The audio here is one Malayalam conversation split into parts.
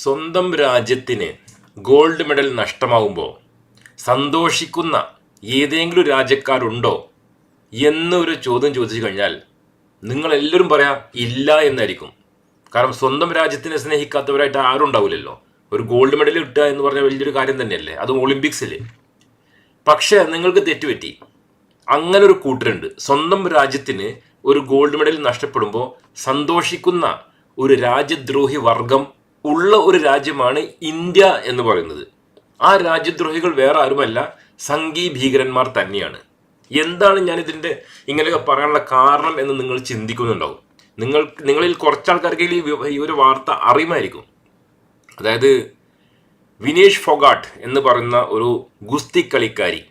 സ്വന്തം രാജ്യത്തിന് ഗോൾഡ് മെഡൽ നഷ്ടമാകുമ്പോൾ സന്തോഷിക്കുന്ന ഏതെങ്കിലും രാജ്യക്കാരുണ്ടോ എന്നൊരു ചോദ്യം ചോദിച്ചു കഴിഞ്ഞാൽ നിങ്ങൾ എല്ലാവരും പറയാം ഇല്ല എന്നായിരിക്കും. കാരണം സ്വന്തം രാജ്യത്തിനെ സ്നേഹിക്കാത്തവരായിട്ട് ആരും ഉണ്ടാവില്ലല്ലോ. ഒരു ഗോൾഡ് മെഡൽ കിട്ടുക എന്ന് പറഞ്ഞാൽ വലിയൊരു കാര്യം തന്നെയല്ലേ? അതും ഒളിമ്പിക്സിൽ പക്ഷേ നിങ്ങൾക്ക് തെറ്റുപറ്റി. അങ്ങനെ ഒരു കൂട്ടരുണ്ട്. സ്വന്തം രാജ്യത്തിന് ഒരു ഗോൾഡ് മെഡൽ നഷ്ടപ്പെടുമ്പോൾ സന്തോഷിക്കുന്ന ഒരു രാജ്യദ്രോഹി വർഗം ഉള്ള ഒരു രാജ്യമാണ് ഇന്ത്യ എന്ന് പറയുന്നത്. ആ രാജ്യദ്രോഹികൾ വേറെ ആരുമല്ല സംഘീ ഭീകരന്മാർ തന്നെയാണ്. എന്താണ് ഞാൻ ഇതിന്റെ ഇങ്ങനെയൊക്കെ പറയാനുള്ള കാരണം എന്ന് നിങ്ങൾ ചിന്തിക്കുന്നുണ്ടാവും. നിങ്ങൾ നിങ്ങളിൽ കുറച്ച് ആൾക്കാർക്ക് ഈ ഒരു വാർത്ത അറിയുമായിരിക്കും. അതായത് വിനേഷ് ഫൊഗാട്ട് എന്ന് പറയുന്ന ഒരു ഗുസ്തി കളിക്കാരി.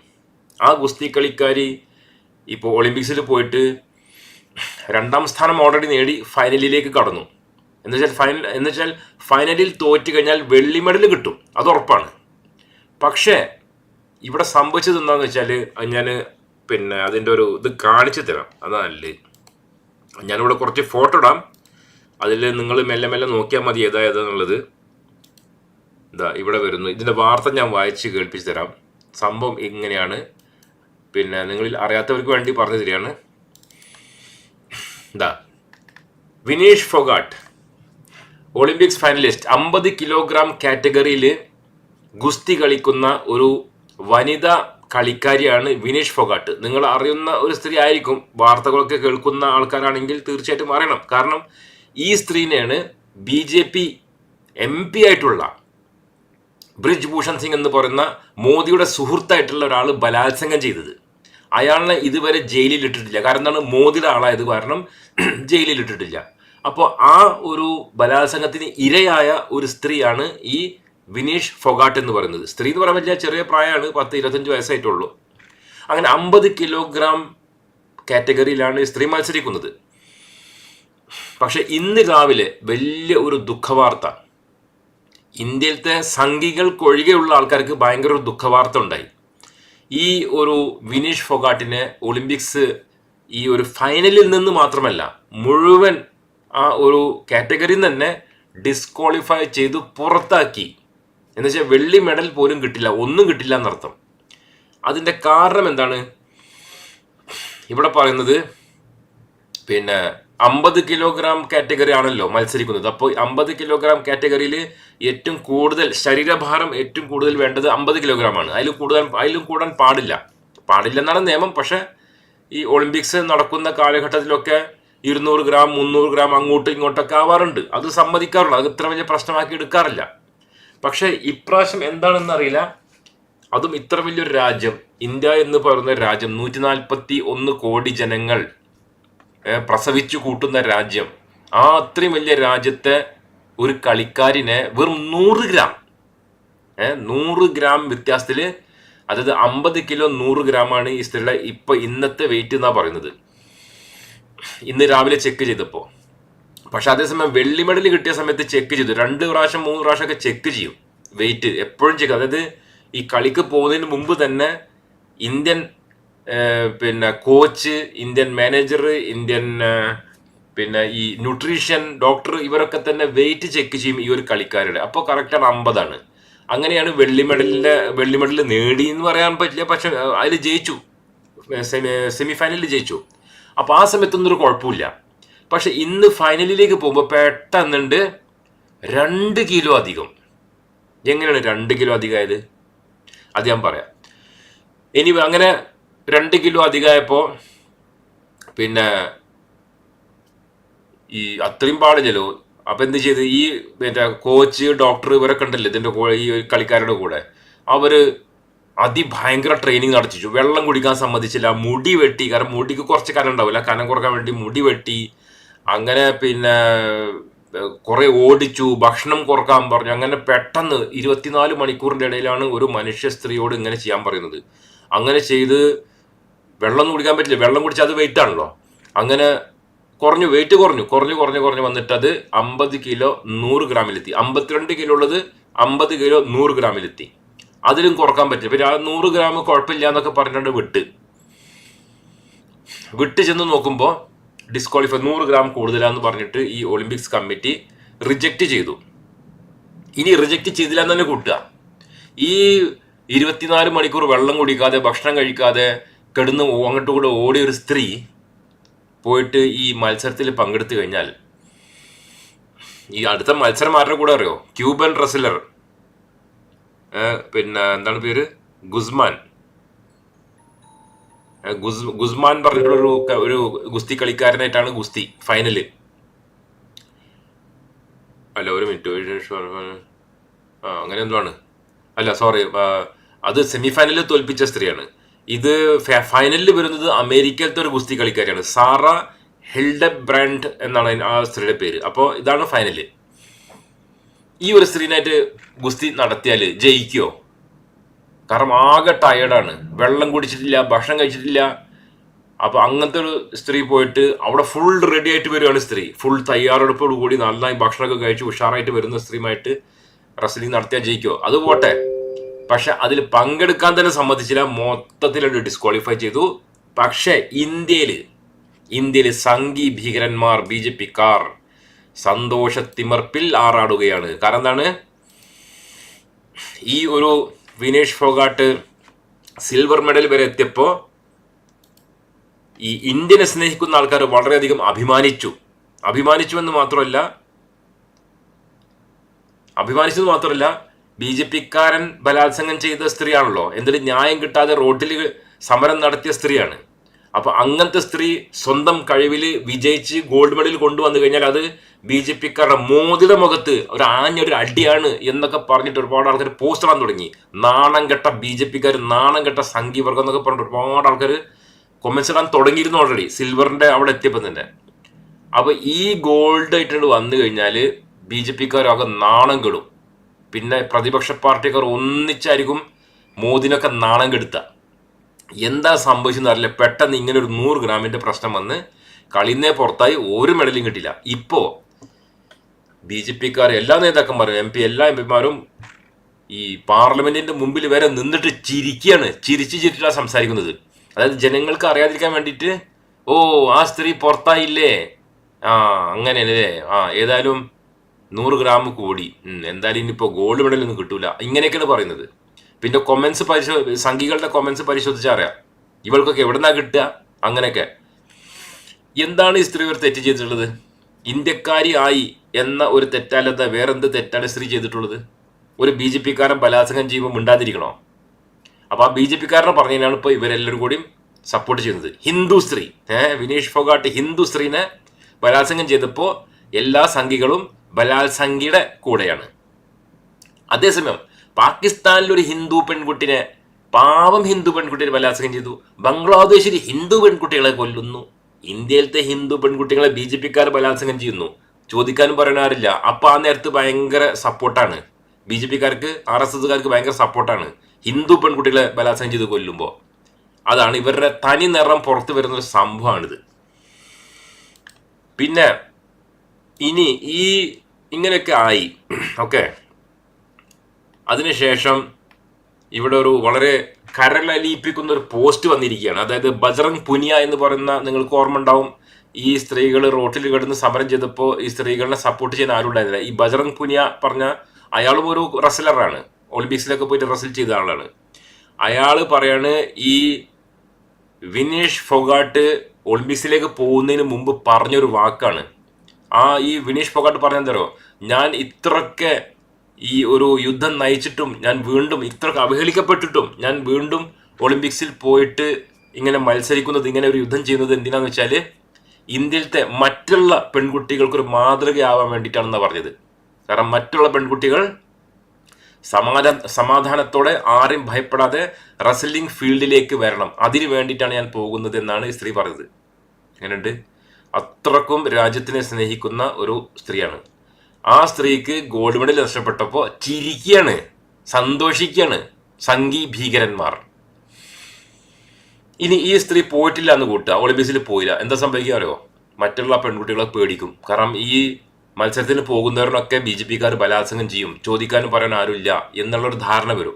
ആ ഗുസ്തി കളിക്കാരി ഇപ്പോൾ ഒളിമ്പിക്സിൽ പോയിട്ട് രണ്ടാം സ്ഥാനം ഓൾറെഡി നേടി ഫൈനലിലേക്ക് കടന്നു. എന്ന് വെച്ചാൽ ഫൈനൽ എന്ന് വെച്ചാൽ ഫൈനലിൽ തോറ്റു കഴിഞ്ഞാൽ വെള്ളി മെഡൽ കിട്ടും. അത് ഉറപ്പാണ്. പക്ഷേ ഇവിടെ സംഭവിച്ചത് എന്താണെന്ന് വെച്ചാൽ ഞാൻ പിന്നെ അതിന്റെ ഒരു ഇത് കാണിച്ചു തരാം. അതാ നല്ലത് ഞാനിവിടെ കുറച്ച് ഫോട്ടോ ഇടാം. അതിൽ നിങ്ങൾ മെല്ലെ മെല്ലെ നോക്കിയാൽ മതി ഏതാ ഏതാന്നുള്ളത് ഇതാ ഇവിടെ വരുന്നു. ഇതിന്റെ വാർത്ത ഞാൻ വായിച്ച് കേൾപ്പിച്ച് തരാം. സംഭവം ഇങ്ങനെയാണ്. പിന്നെ നിങ്ങളിൽ അറിയാത്തവർക്ക് വേണ്ടി പറഞ്ഞു തരികയാണ്. ഇതാ വിനീഷ് ഫൊഗാട്ട്. ഒളിമ്പിക്സ് ഫൈനലിസ്റ്റ് അമ്പത് കിലോഗ്രാം കാറ്റഗറിയിൽ ഗുസ്തി കളിക്കുന്ന ഒരു വനിത കളിക്കാരിയാണ് വിനീഷ് ഫൊഗാട്ട്. നിങ്ങൾ അറിയുന്ന ഒരു സ്ത്രീ ആയിരിക്കും. വാർത്തകളൊക്കെ കേൾക്കുന്ന ആൾക്കാരാണെങ്കിൽ തീർച്ചയായിട്ടും അറിയണം. കാരണം ഈ സ്ത്രീനെയാണ് B J P M P ആയിട്ടുള്ള ബ്രിജ് ഭൂഷൺ സിംഗ് എന്ന് പറയുന്ന മോദിയുടെ സുഹൃത്തായിട്ടുള്ള ഒരാൾ ബലാത്സംഗം ചെയ്തത്. അയാളെ ഇതുവരെ ജയിലിൽ ഇട്ടിട്ടില്ല. കാരണം എന്താണ്? മോദിയുടെ ആളായത് കാരണം ജയിലിൽ ഇട്ടിട്ടില്ല. അപ്പോൾ ആ ഒരു ബലാത്സംഗത്തിന് ഇരയായ ഒരു സ്ത്രീയാണ് ഈ വിനീഷ് ഫൊഗാട്ട് എന്ന് പറയുന്നത്. സ്ത്രീ എന്ന് പറയാൻ പറ്റില്ല ചെറിയ പ്രായമാണ് പത്ത് ഇരുപത്തഞ്ച് വയസ്സായിട്ടുള്ളൂ. അങ്ങനെ അമ്പത് കിലോഗ്രാം കാറ്റഗറിയിലാണ് സ്ത്രീ മത്സരിക്കുന്നത്. പക്ഷെ ഇന്ന് രാവിലെ വലിയ ഒരു ദുഃഖവാർത്ത. ഇന്ത്യയിലത്തെ സംഘികൾക്കൊഴികെയുള്ള ആൾക്കാർക്ക് ഭയങ്കര ഒരു ദുഃഖവാർത്ത ഉണ്ടായി. ഈ ഒരു വിനീഷ് ഫൊഗാട്ടിനെ ഒളിമ്പിക്സ് ഈ ഒരു ഫൈനലിൽ നിന്ന് മാത്രമല്ല മുഴുവൻ ആ ഒരു കാറ്റഗറിയിൽ തന്നെ ഡിസ്ക്വാളിഫൈ ചെയ്ത് പുറത്താക്കി. എന്നുവെച്ചാൽ വെള്ളി മെഡൽ പോലും കിട്ടില്ല ഒന്നും കിട്ടില്ല എന്നർത്ഥം. അതിന്റെ കാരണം എന്താണ്? ഇവിടെ പറയുന്നത് പിന്നെ അമ്പത് കിലോഗ്രാം കാറ്റഗറി ആണല്ലോ മത്സരിക്കുന്നത്. അപ്പോൾ അമ്പത് കിലോഗ്രാം കാറ്റഗറിയിൽ ഏറ്റവും കൂടുതൽ ശരീരഭാരം ഏറ്റവും കൂടുതൽ വേണ്ടത് അമ്പത് കിലോഗ്രാം ആണ്. അതിൽ കൂടുതൽ അതിലും കൂടാൻ പാടില്ല. പാടില്ലെന്നാണ് നിയമം. പക്ഷേ ഈ ഒളിമ്പിക്സ് നടക്കുന്ന കാലഘട്ടത്തിലൊക്കെ ഇരുന്നൂറ് ഗ്രാം മുന്നൂറ് ഗ്രാം അങ്ങോട്ടും ഇങ്ങോട്ടൊക്കെ ആവാറുണ്ട്. അത് സമ്മതിക്കാറുള്ളൂ. അത് ഇത്ര വലിയ പ്രശ്നമാക്കി എടുക്കാറില്ല. പക്ഷേ ഇപ്രാവശ്യം എന്താണെന്ന് അറിയില്ല. അതും ഇത്ര വലിയൊരു രാജ്യം ഇന്ത്യ എന്ന് പറയുന്ന രാജ്യം നൂറ്റി നാൽപ്പത്തി ഒന്ന് കോടി ജനങ്ങൾ പ്രസവിച്ചു കൂട്ടുന്ന രാജ്യം. ആ അത്രയും വലിയ രാജ്യത്തെ ഒരു കളിക്കാരിനെ വെറും നൂറ് ഗ്രാം നൂറ് ഗ്രാം വ്യത്യാസത്തിൽ അതായത് അമ്പത് കിലോ നൂറ് ഗ്രാമാണ് ഈ സ്ത്രീയുടെ ഇപ്പൊ ഇന്നത്തെ വെയിറ്റ് എന്നാ പറയുന്നത്. ഇന്ന് രാവിലെ ചെക്ക് ചെയ്തപ്പോൾ പക്ഷെ അതേസമയം വെള്ളി മെഡൽ കിട്ടിയ സമയത്ത് ചെക്ക് ചെയ്തു. രണ്ട് പ്രാവശ്യം മൂന്ന് പ്രാവശ്യം ഒക്കെ ചെക്ക് ചെയ്യും. വെയിറ്റ് എപ്പോഴും ചെക്ക് അതായത് ഈ കളിക്ക് പോകുന്നതിന് മുമ്പ് തന്നെ ഇന്ത്യൻ പിന്നെ കോച്ച് ഇന്ത്യൻ മാനേജർ ഇന്ത്യൻ പിന്നെ ഈ ന്യൂട്രീഷൻ ഡോക്ടർ ഇവരൊക്കെ തന്നെ വെയിറ്റ് ചെക്ക് ചെയ്യും ഈ ഒരു കളിക്കാരുടെ. അപ്പോൾ കറക്റ്റാണ് അമ്പതാണ്. അങ്ങനെയാണ് വെള്ളി മെഡലിന്റെ വെള്ളി മെഡൽ നേടി എന്ന് പറയാൻ പറ്റില്ല. പക്ഷെ അതിൽ ജയിച്ചു. സെമി സെമിഫൈനലിൽ ജയിച്ചു. അപ്പോൾ ആ സമയത്തൊന്നും ഒരു കുഴപ്പമില്ല. പക്ഷെ ഇന്ന് ഫൈനലിലേക്ക് പോകുമ്പോൾ പെട്ടെന്നുണ്ട് രണ്ട് കിലോ അധികം. എങ്ങനെയാണ് രണ്ട് കിലോ അധികമായത്? അത് ഞാൻ പറയാം. ഇനി അങ്ങനെ രണ്ട് കിലോ അധികമായപ്പോൾ പിന്നെ ഈ അത്രയും പാടില്ലല്ലോ. അപ്പൊ എന്ത് ചെയ്ത്? ഈ മറ്റേ കോച്ച് ഡോക്ടർ ഇവരൊക്കെ ഉണ്ടല്ലോ ഇതിന്റെ കൂടെ ഈ കളിക്കാരുടെ കൂടെ. അവർ അതിഭയങ്കര ട്രെയിനിങ് നടത്തിച്ചു. വെള്ളം കുടിക്കാൻ സമ്മതിച്ചില്ല മുടി വെട്ടി കാരണം മുടിക്ക് കുറച്ച് കനം ഉണ്ടാവില്ല. കനം കുറയ്ക്കാൻ വേണ്ടി മുടി വെട്ടി അങ്ങനെ പിന്നെ കുറെ ഓടിച്ചു ഭക്ഷണം കുറയ്ക്കാൻ പറഞ്ഞു. അങ്ങനെ പെട്ടെന്ന് ഇരുപത്തിനാല് മണിക്കൂറിന്റെ ഇടയിലാണ് ഒരു മനുഷ്യ സ്ത്രീയോട് ഇങ്ങനെ ചെയ്യാൻ പറയുന്നത്. അങ്ങനെ ചെയ്ത് വെള്ളം കുടിക്കാൻ പറ്റില്ല. വെള്ളം കുടിച്ചാൽ അത് വെയിറ്റ് ആണല്ലോ. അങ്ങനെ കുറഞ്ഞു വെയിറ്റ് കുറഞ്ഞു. കുറഞ്ഞു കുറഞ്ഞു കുറഞ്ഞു വന്നിട്ട് അത് അമ്പത് കിലോ നൂറ് ഗ്രാമിലെത്തി. അമ്പത്തിരണ്ട് കിലോ ഉള്ളത് അമ്പത് കിലോ നൂറ് ഗ്രാമിലെത്തി. അതിലും കുറയ്ക്കാൻ പറ്റില്ല. പിന്നെ ആ നൂറ് ഗ്രാം കുഴപ്പമില്ല എന്നൊക്കെ പറഞ്ഞിട്ട് വിട്ട്. വിട്ട് ചെന്ന് നോക്കുമ്പോൾ ഡിസ്ക്വാളിഫൈ നൂറ് ഗ്രാം കൂടുതലാന്ന് പറഞ്ഞിട്ട് ഈ ഒളിമ്പിക്സ് കമ്മിറ്റി റിജക്റ്റ് ചെയ്തു. ഇനി റിജക്റ്റ് ചെയ്തില്ല എന്ന് തന്നെ കൂട്ടുക. ഈ ഇരുപത്തിനാല് മണിക്കൂർ വെള്ളം കുടിക്കാതെ ഭക്ഷണം കഴിക്കാതെ കിടന്ന് അങ്ങോട്ടും കൂടെ ഓടിയ ഒരു സ്ത്രീ പോയിട്ട് ഈ മത്സരത്തിൽ പങ്കെടുത്തു കഴിഞ്ഞാൽ ഈ അടുത്ത മത്സരം ആരുടെ കൂടെ അറിയോ? Cuban wrestler. പിന്നെ എന്താണ് പേര്? ഗുസ്മാൻ. ഗുസ് ഗുസ്മാൻ പറഞ്ഞിട്ടുള്ള ഒരു ഒരു ഗുസ്തി കളിക്കാരനായിട്ടാണ് ഗുസ്തി ഫൈനൽ. അല്ല ഒരു മിനിറ്റ് ആ അങ്ങനെ എന്തോ ആണ്. അല്ല സോറി അത് സെമി ഫൈനലിൽ തോൽപ്പിച്ച സ്ത്രീയാണ്. ഇത് ഫൈനലിൽ വരുന്നത് അമേരിക്കയിലത്തെ ഒരു ഗുസ്തി കളിക്കാരിയാണ്. സാറ ഹെൽഡ ബ്രാൻഡ് എന്നാണ് ആ സ്ത്രീയുടെ പേര്. അപ്പോൾ ഇതാണ് ഫൈനൽ ഈ ഒരു സ്ത്രീനായിട്ട് ഗുസ്തി നടത്തിയാൽ ജയിക്കുമോ കാരണം ആകെ ടയേർഡാണ് വെള്ളം കുടിച്ചിട്ടില്ല ഭക്ഷണം കഴിച്ചിട്ടില്ല. അപ്പൊ അങ്ങനത്തെ ഒരു സ്ത്രീ പോയിട്ട് അവിടെ ഫുൾ റെഡി ആയിട്ട് വരുവാണ് സ്ത്രീ. ഫുൾ തയ്യാറെടുപ്പോട് കൂടി നന്നായി ഭക്ഷണമൊക്കെ കഴിച്ച് ഉഷാറായിട്ട് വരുന്ന സ്ത്രീയുമായിട്ട് റെസ്ലിംഗ് നടത്തിയാൽ ജയിക്കോ? അത് പോട്ടെ. പക്ഷെ അതിൽ പങ്കെടുക്കാൻ തന്നെ സമ്മതിച്ചില്ല. മൊത്തത്തിലൊരു ഡിസ്ക്വാളിഫൈ ചെയ്തു. പക്ഷേ ഇന്ത്യയിൽ ഇന്ത്യയിൽ സംഘി ഭീകരന്മാർ ബി ജെ പിക്കാർ സന്തോഷ തിമർപ്പിൽ ആറാടുകയാണ്. കാരണം എന്താണ്? ഈ ഒരു വിനേഷ് ഫോഗാട്ട് സിൽവർ മെഡൽ വരെ എത്തിയപ്പോൾ ഈ ഇന്ത്യനെ സ്നേഹിക്കുന്ന ആൾക്കാർ വളരെയധികം അഭിമാനിച്ചു. അഭിമാനിച്ചു എന്ന് മാത്രമല്ല അഭിമാനിച്ചത് മാത്രമല്ല ബി ജെ പിക്കാരൻ ബലാത്സംഗം ചെയ്ത സ്ത്രീയാണല്ലോ. എന്നിട്ട് ന്യായം കിട്ടാതെ റോഡിൽ സമരം നടത്തിയ സ്ത്രീയാണ്. അപ്പോൾ അങ്ങനത്തെ സ്ത്രീ സ്വന്തം കഴിവിൽ വിജയിച്ച് ഗോൾഡ് മെഡൽ കൊണ്ടുവന്നു കഴിഞ്ഞാൽ അത് ബി ജെ പിക്കാരുടെ മോദിയുടെ മുഖത്ത് ഒരു ആഞ്ഞൊരു അടിയാണ് എന്നൊക്കെ പറഞ്ഞിട്ട് ഒരുപാട് ആൾക്കാർ പോസ്റ്റ് ഇടാൻ തുടങ്ങി. നാണം കെട്ട ബി ജെ പിക്കാർ നാണം കെട്ട സംഘീവർഗം എന്നൊക്കെ പറഞ്ഞിട്ട് ഒരുപാട് ആൾക്കാർ കൊമൻസ് ഇടാൻ തുടങ്ങിയിരുന്നു ഓൾറെഡി സിൽവറിന്റെ അവിടെ എത്തിയപ്പോൾ തന്നെ. അപ്പൊ ഈ ഗോൾഡ് ആയിട്ട് വന്നു കഴിഞ്ഞാൽ ബി ജെ പിക്കാരൊക്കെ നാണം കെടും. പിന്നെ പ്രതിപക്ഷ പാർട്ടിക്കാർ ഒന്നിച്ചായിരിക്കും മോദിനൊക്കെ നാണം കെടുത്ത. എന്താ സംഭവിച്ചെന്ന് അറിയില്ല. പെട്ടെന്ന് ഇങ്ങനെ ഒരു നൂറ് ഗ്രാമിന്റെ പ്രശ്നം വന്ന് കളിന്നേ പുറത്തായി ഒരു മെഡലും കിട്ടില്ല ഇപ്പോ ബി ജെ പിക്കാർ എല്ലാ നേതാക്കന്മാരും എം പി എല്ലാ എം പിമാരും ഈ പാർലമെന്റിന്റെ മുമ്പിൽ വരെ നിന്നിട്ട് ചിരിക്കുകയാണ് ചിരിച്ചു ചിരിച്ചിട്ടാണ് സംസാരിക്കുന്നത്. അതായത് ജനങ്ങൾക്ക് അറിയാതിരിക്കാൻ വേണ്ടിയിട്ട് ഓ ആ സ്ത്രീ പുറത്തായില്ലേ? ആ അങ്ങനെ അല്ലേ ആ ഏതായാലും നൂറ് ഗ്രാം കൂടി. എന്തായാലും ഇനിയിപ്പോൾ ഗോൾഡ് മെഡൽ ഒന്നും കിട്ടൂല. ഇങ്ങനെയൊക്കെയാണ് പറയുന്നത്. പിന്നെ കൊമൻസ് പരിശോ സംഘികളുടെ കൊമൻസ് പരിശോധിച്ചാൽ അറിയാം. ഇവൾക്കൊക്കെ എവിടെന്നാ കിട്ടുക? അങ്ങനെയൊക്കെ. എന്താണ് ഈ സ്ത്രീ ഇവർ തെറ്റ് ചെയ്തിട്ടുള്ളത്? ഇന്ത്യക്കാരി ആയി എന്ന ഒരു തെറ്റല്ലാതെ വേറെന്ത് തെറ്റാണ് സ്ത്രീ ചെയ്തിട്ടുള്ളത്? ഒരു ബി ജെ പിക്കാരൻ ബലാത്സംഗം ചെയ്യുമ്പോൾ മിണ്ടാതിരിക്കണോ? അപ്പൊ ആ ബി ജെ പിക്കാരനെ പറഞ്ഞതിനാണ് ഇപ്പോൾ ഇവരെല്ലാവരും കൂടിയും സപ്പോർട്ട് ചെയ്യുന്നത്. ഹിന്ദു സ്ത്രീ ഏഹ് വിനേഷ് ഫോഗാട്ട് ഹിന്ദു സ്ത്രീനെ ബലാത്സംഗം ചെയ്തപ്പോൾ എല്ലാ സംഘികളും ബലാത്സംഗിയുടെ കൂടെയാണ്. അതേസമയം പാകിസ്ഥാനിൽ ഒരു ഹിന്ദു പെൺകുട്ടിനെ പാവം ഹിന്ദു പെൺകുട്ടിയെ ബലാത്സംഗം ചെയ്തു. ബംഗ്ലാദേശിൽ ഹിന്ദു പെൺകുട്ടികളെ കൊല്ലുന്നു. ഇന്ത്യയിലത്തെ ഹിന്ദു പെൺകുട്ടികളെ ബി ജെ പിക്കാർ ബലാത്സംഗം ചെയ്യുന്നു. ചോദിക്കാനും പറയാനാരില്ല അപ്പൊ ആ നേരത്ത് ഭയങ്കര സപ്പോർട്ടാണ്. ബി ജെ പിക്കാർക്ക് ആർ എസ് എസ്കാർക്ക് ഭയങ്കര സപ്പോർട്ടാണ്. ഹിന്ദു പെൺകുട്ടികളെ ബലാത്സംഗം ചെയ്ത് കൊല്ലുമ്പോൾ അതാണ് ഇവരുടെ തനി നിറം പുറത്തു വരുന്ന ഒരു സംഭവമാണിത്. പിന്നെ ഇനി ഈ ഇങ്ങനെയൊക്കെ ആയി. ഓക്കെ. അതിനുശേഷം ഇവിടെ ഒരു വളരെ കരളലിയിപ്പിക്കുന്ന ഒരു പോസ്റ്റ് വന്നിരിക്കുകയാണ്. അതായത് ബജറംഗ് പുനിയ എന്ന് പറയുന്ന നിങ്ങൾക്ക് ഓർമ്മ ഉണ്ടാവും ഈ സ്ത്രീകൾ റോട്ടിൽ കിടന്ന് സമരം ചെയ്തപ്പോൾ ഈ സ്ത്രീകളെ സപ്പോർട്ട് ചെയ്യാൻ ആരും ഉണ്ടായിരുന്നില്ല. ഈ ബജറംഗ് പുനിയ പറഞ്ഞ അയാളും ഒരു റെസ്ലറാണ് ഒളിമ്പിക്സിലൊക്കെ പോയിട്ട് റെസിൽ ചെയ്ത ആളാണ്. അയാൾ പറയാണ് ഈ വിനേഷ് ഫൊഗാട്ട് ഒളിമ്പിക്സിലേക്ക് പോകുന്നതിന് മുമ്പ് പറഞ്ഞൊരു വാക്കാണ്. ആ ഈ വിനീഷ് ഫൊഗാട്ട് പറഞ്ഞെന്തോ ഞാൻ ഇത്രയൊക്കെ ഈ ഒരു യുദ്ധം നയിച്ചിട്ടും ഞാൻ വീണ്ടും ഇത്രയൊക്കെ അവഹേളിക്കപ്പെട്ടിട്ടും ഞാൻ വീണ്ടും ഒളിമ്പിക്സിൽ പോയിട്ട് ഇങ്ങനെ മത്സരിക്കുന്നത് ഇങ്ങനെ ഒരു യുദ്ധം ചെയ്യുന്നത് എന്തിനാന്ന് വെച്ചാൽ ഇന്ത്യയിലത്തെ മറ്റുള്ള പെൺകുട്ടികൾക്കൊരു മാതൃകയാവാൻ വേണ്ടിയിട്ടാണെന്ന് പറഞ്ഞത്. കാരണം മറ്റുള്ള പെൺകുട്ടികൾ സമാധാന സമാധാനത്തോടെ ആരും ഭയപ്പെടാതെ റസ്ലിംഗ് ഫീൽഡിലേക്ക് വരണം. അതിനു വേണ്ടിയിട്ടാണ് ഞാൻ പോകുന്നത് എന്നാണ് ഈ സ്ത്രീ പറഞ്ഞത്. എങ്ങനെയുണ്ട്? അത്രക്കും രാജ്യത്തിനെ സ്നേഹിക്കുന്ന ഒരു സ്ത്രീയാണ്. ആ സ്ത്രീക്ക് ഗോൾഡ് മെഡൽ നഷ്ടപ്പെട്ടപ്പോൾ ചിരിക്കുകയാണ്. സന്തോഷിക്കുകയാണ്. സംഘി ഭീകരന്മാർ. ഇനി ഈ സ്ത്രീ പോയിട്ടില്ല എന്ന് കൂട്ടുക ഒളിമ്പിക്സിൽ പോയില്ല എന്താ സംഭവിക്കുക അറിയോ? മറ്റുള്ള പെൺകുട്ടികളെ പേടിക്കും. കാരണം ഈ മത്സരത്തിന് പോകുന്നവരിലൊക്കെ ബി ജെ പിക്കാർ ബലാത്സംഗം ചെയ്യും. ചോദിക്കാനും പറയാൻ ആരുമില്ല എന്നുള്ളൊരു ധാരണ വരും.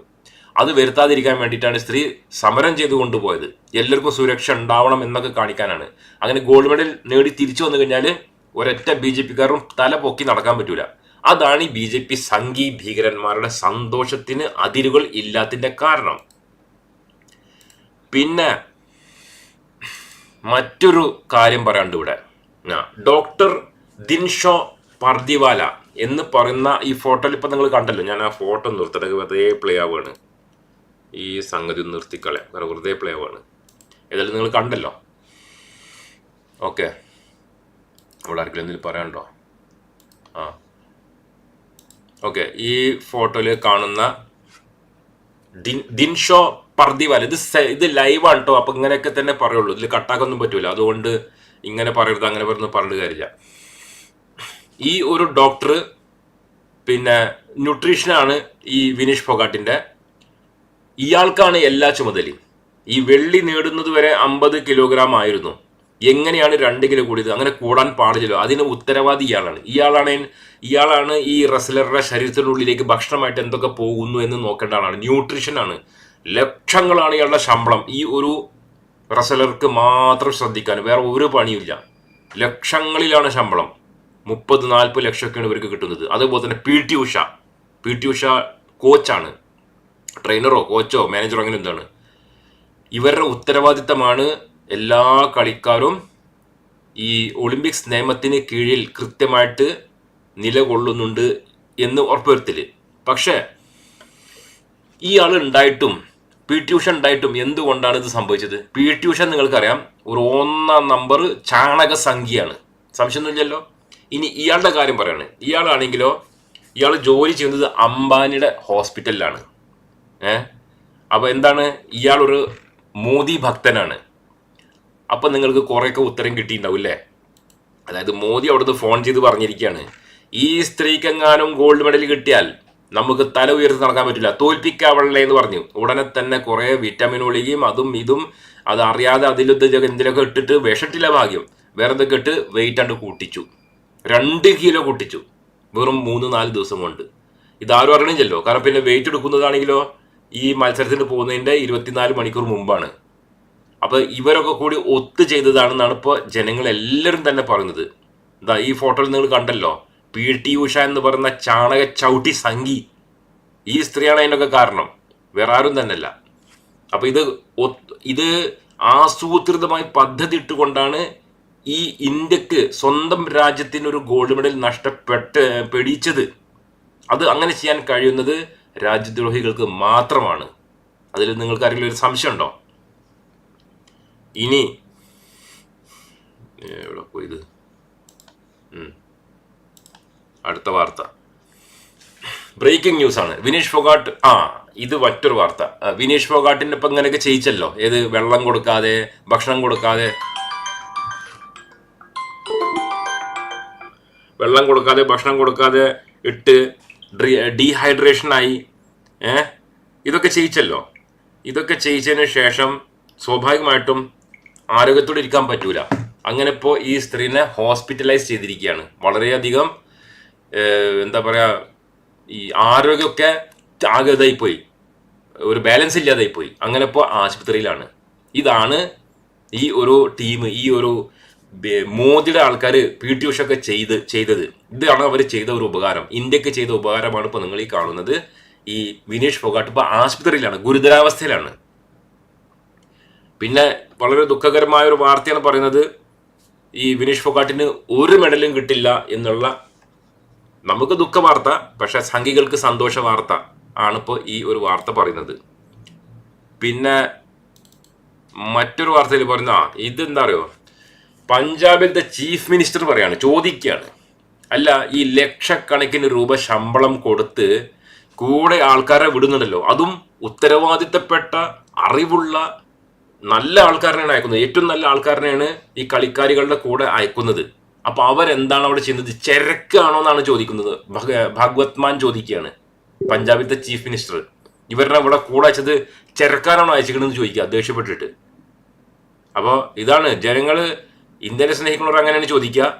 അത് വരുത്താതിരിക്കാൻ വേണ്ടിയിട്ടാണ് സ്ത്രീ സമരം ചെയ്തു കൊണ്ടുപോയത്. എല്ലാവർക്കും സുരക്ഷ ഉണ്ടാവണം എന്നൊക്കെ കാണിക്കാനാണ്. അങ്ങനെ ഗോൾഡ് മെഡൽ നേടി തിരിച്ചു വന്നു കഴിഞ്ഞാൽ ഒരൊറ്റ ബി ജെ പിക്കാരും തല പൊക്കി നടക്കാൻ പറ്റൂല. അതാണ് ഈ ബി ജെ പി സംഘി ഭീകരന്മാരുടെ സന്തോഷത്തിന് അതിരുകൾ ഇല്ലാത്തിന്റെ കാരണം. പിന്നെ മറ്റൊരു കാര്യം പറയാണ്ട് ഇവിടെ. ഡോക്ടർ ദിൻഷോ പർദിവാല എന്ന് പറയുന്ന ഈ ഫോട്ടോയിൽ ഇപ്പം നിങ്ങൾ കണ്ടല്ലോ ഞാൻ ആ ഫോട്ടോ നിർത്തട്ടെ വെറുതെ പ്ലേ ആവുകയാണ്. ഈ സംഗതി നിർത്തിക്കളെ കാരണം വെറുതെ പ്ലേ ആവുകയാണ്. ഏതായാലും നിങ്ങൾ കണ്ടല്ലോ. ഓക്കെ ഇവിടെ ആർക്കെങ്കിലും എന്തെങ്കിലും പറയാനുണ്ടോ? ആ. ഓക്കെ ഈ ഫോട്ടോയിൽ കാണുന്ന ദിൻ ദിൻഷോ പർദിവാല ഇത് ഇത് ലൈവാണ് കേട്ടോ അപ്പൊ ഇങ്ങനെയൊക്കെ തന്നെ പറയുള്ളൂ. ഇതിൽ കട്ടാക്കൊന്നും പറ്റൂല. അതുകൊണ്ട് ഇങ്ങനെ പറയരുത് അങ്ങനെ പറയുന്നത് പറഞ്ഞു കാര്യമില്ല. ഈ ഒരു ഡോക്ടർ പിന്നെ ന്യൂട്രീഷനാണ് ഈ വിനീഷ് ഫൊഗാട്ടിന്റെ ഇയാൾക്കാണ് എല്ലാ ചുമതലയും. ഈ വെള്ളി നേടുന്നത് വരെ അമ്പത് കിലോഗ്രാം ആയിരുന്നു. എങ്ങനെയാണ് രണ്ട് കിലോ കൂടിയത്? അങ്ങനെ കൂടാൻ പാടില്ലല്ലോ. അതിന് ഉത്തരവാദി ഇയാളാണ്. ഇയാളാണ് ഇയാളാണ് ഈ റെസ്ലറുടെ ശരീരത്തിനുള്ളിലേക്ക് ഭക്ഷണമായിട്ട് എന്തൊക്കെ പോകുന്നു എന്ന് നോക്കേണ്ട ആളാണ്. ന്യൂട്രീഷൻ ആണ്. ലക്ഷങ്ങളാണ് ഇയാളുടെ ശമ്പളം. ഈ ഒരു റസലർക്ക് മാത്രം ശ്രദ്ധിക്കാൻ വേറെ ഒരു പണിയില്ല ലക്ഷങ്ങളിലാണ് ശമ്പളം. മുപ്പത് നാൽപ്പത് ലക്ഷമൊക്കെയാണ് ഇവർക്ക് കിട്ടുന്നത്. അതുപോലെ തന്നെ P T Usha. P T Usha കോച്ചാണ്. ട്രെയിനറോ കോച്ചോ മാനേജറോ അങ്ങനെ എന്താണ്. ഇവരുടെ ഉത്തരവാദിത്തമാണ് എല്ലാ കളിക്കാരും ഈ ഒളിമ്പിക്സ് നിയമത്തിന് കീഴിൽ കൃത്യമായിട്ട് നിലകൊള്ളുന്നുണ്ട് എന്ന് ഉറപ്പുവരുത്തൽ. പക്ഷേ ഈ ആൾ ഉണ്ടായിട്ടും പി ട്യൂഷൻ ഉണ്ടായിട്ടും എന്തുകൊണ്ടാണ് ഇത് സംഭവിച്ചത്? പി ട്യൂഷൻ നിങ്ങൾക്കറിയാം ഒരു ഒന്നാം നമ്പർ ചാണക സംഖ്യയാണ്. സംശയമൊന്നുമില്ലല്ലോ? ഇനി ഇയാളുടെ കാര്യം പറയാണ്. ഇയാളാണെങ്കിലോ ഇയാൾ ജോലി ചെയ്യുന്നത് അംബാനിയുടെ ഹോസ്പിറ്റലിലാണ്. ഏ? അപ്പോൾ എന്താണ്? ഇയാളൊരു മോദി ഭക്തനാണ്. അപ്പം നിങ്ങൾക്ക് കുറേയൊക്കെ ഉത്തരം കിട്ടിയിട്ടുണ്ടാവും അല്ലേ? അതായത് മോദി അവിടുന്ന് ഫോൺ ചെയ്ത് പറഞ്ഞിരിക്കുകയാണ്. ഈ സ്ത്രീക്കെങ്ങാനും ഗോൾഡ് മെഡൽ കിട്ടിയാൽ നമുക്ക് തല ഉയർത്തി നടക്കാൻ പറ്റില്ല. തോൽപ്പിക്കാവളേ എന്ന് പറഞ്ഞു. ഉടനെ തന്നെ കുറെ വിറ്റാമിൻ ഒളികയും അതും ഇതും അത് അറിയാതെ അതിലൊക്കെ എന്തിലൊക്കെ ഇട്ടിട്ട് വിഷട്ടില്ല ഭാഗ്യം. വേറെ എന്തൊക്കെ ഇട്ട്? വെയിറ്റ് ആണ്ട് കൂട്ടിച്ചു. രണ്ട് കിലോ കൂട്ടിച്ചു. വെറും മൂന്ന് നാല് ദിവസം കൊണ്ട്. ഇതാരും അറിയണില്ലല്ലോ. കാരണം പിന്നെ വെയിറ്റ് എടുക്കുന്നതാണെങ്കിലോ ഈ മത്സരത്തിന് പോകുന്നതിന്റെ ഇരുപത്തിനാല് മണിക്കൂർ മുമ്പാണ്. അപ്പോൾ ഇവരൊക്കെ കൂടി ഒത്തു ചെയ്തതാണെന്നാണ് ഇപ്പോൾ ജനങ്ങൾ എല്ലാവരും തന്നെ പറയുന്നത്. എന്താ ഈ ഫോട്ടോയിൽ നിങ്ങൾ കണ്ടല്ലോ. പി ടി ഉഷ എന്ന് പറയുന്ന ചാണക ചവിട്ടി സംഗി ഈ സ്ത്രീയാണ് അതിനൊക്കെ കാരണം. വേറെ ആരും തന്നെയല്ല. അപ്പൊ ഇത് ഇത് ആസൂത്രിതമായി പദ്ധതി ഇട്ടുകൊണ്ടാണ് ഈ ഇന്ത്യയ്ക്ക് സ്വന്തം രാജ്യത്തിന് ഒരു ഗോൾഡ് മെഡൽ നഷ്ടപ്പെട്ട് പെടിച്ചത് അത് അങ്ങനെ ചെയ്യാൻ കഴിയുന്നത് രാജ്യദ്രോഹികൾക്ക് മാത്രമാണ്. അതിൽ നിങ്ങൾക്ക് ആരെങ്കിലും ഒരു സംശയം ഉണ്ടോ? ഇനി എവിടെ പോയത്. അടുത്ത വാർത്ത. ബ്രേക്കിംഗ് ന്യൂസ് ആണ്. വിനീഷ് ഫൊഗാട്ട് ആ ഇത് മറ്റൊരു വാർത്ത. വിനീഷ് ഫൊഗാട്ടിന്റെ ഇപ്പൊ ഇങ്ങനെയൊക്കെ ചെയ്യിച്ചല്ലോ. ഏത് വെള്ളം കൊടുക്കാതെ ഭക്ഷണം കൊടുക്കാതെ. വെള്ളം കൊടുക്കാതെ ഭക്ഷണം കൊടുക്കാതെ ഇട്ട് ഡീഹൈഡ്രേഷനായി ഏ? ഇതൊക്കെ ചെയ്യിച്ചല്ലോ. ഇതൊക്കെ ചെയ്യിച്ചതിന് ശേഷം സ്വാഭാവികമായിട്ടും ആരോഗ്യത്തോടെ ഇരിക്കാൻ പറ്റൂല. അങ്ങനെ ഇപ്പോൾ ഈ സ്ത്രീനെ ഹോസ്പിറ്റലൈസ് ചെയ്തിരിക്കുകയാണ്. വളരെയധികം എന്താ പറയാ ഈ ആരോഗ്യമൊക്കെ ആകെ ഇതായി പോയി ഒരു ബാലൻസ് ഇല്ലാതായി പോയി അങ്ങനെ ഇപ്പോൾ ആശുപത്രിയിലാണ്. ഇതാണ് ഈ ഒരു ടീം ഈ ഒരു മോദിയുടെ ആൾക്കാർ പി ടി ഉഷൊക്കെ ചെയ്ത് ചെയ്തത്. ഇതാണ് അവർ ചെയ്ത ഒരു ഉപകാരം. ഇന്ത്യയ്ക്ക് ചെയ്ത ഉപകാരമാണ് ഇപ്പോൾ നിങ്ങൾ ഈ കാണുന്നത്. ഈ വിനീഷ് ഫൊഗാട്ട് ഇപ്പോൾ ആശുപത്രിയിലാണ് ഗുരുതരാവസ്ഥയിലാണ്. പിന്നെ വളരെ ദുഃഖകരമായ ഒരു വാർത്തയാണ് പറയുന്നത് ഈ വിനീഷ് ഫൊഗാട്ടിന് ഒരു മെഡലും കിട്ടില്ല എന്നുള്ള നമുക്ക് ദുഃഖ വാർത്ത പക്ഷെ സംഘികൾക്ക് സന്തോഷ വാർത്ത ആണിപ്പോൾ ഈ ഒരു വാർത്ത പറയുന്നത്. പിന്നെ മറ്റൊരു വാർത്തയിൽ പറയുന്ന ആ ഇതെന്താ അറിയോ? പഞ്ചാബിലത്തെ ചീഫ് മിനിസ്റ്റർ പറയാണ് ചോദിക്കുകയാണ്. അല്ല ഈ ലക്ഷക്കണക്കിന് രൂപ ശമ്പളം കൊടുത്ത് കൂടെ ആൾക്കാരെ വിടുന്നുണ്ടല്ലോ. അതും ഉത്തരവാദിത്തപ്പെട്ട അറിവുള്ള നല്ല ആൾക്കാരനെയാണ് അയക്കുന്നത്. ഏറ്റവും നല്ല ആൾക്കാരനെയാണ് ഈ കളിക്കാരികളുടെ കൂടെ അയക്കുന്നത്. അപ്പൊ അവരെന്താണ് അവിടെ ചെയ്യുന്നത്? ചരക്കാണോ എന്നാണ് ചോദിക്കുന്നത്. ഭഗ- ഭഗവത് മാൻ ചോദിക്കുകയാണ്. പഞ്ചാബിലത്തെ ചീഫ് മിനിസ്റ്റർ. ഇവരുടെ ഇവിടെ കൂടെ അയച്ചത് ചെറുക്കാനാണോ അയച്ചിരിക്കണമെന്ന് ചോദിക്കുക ദേഷ്യപ്പെട്ടിട്ട്. അപ്പോൾ ഇതാണ് ജനങ്ങൾ ഇന്ത്യനെ സ്നേഹിക്കുന്നവർ അങ്ങനെയാണ് ചോദിക്കുക.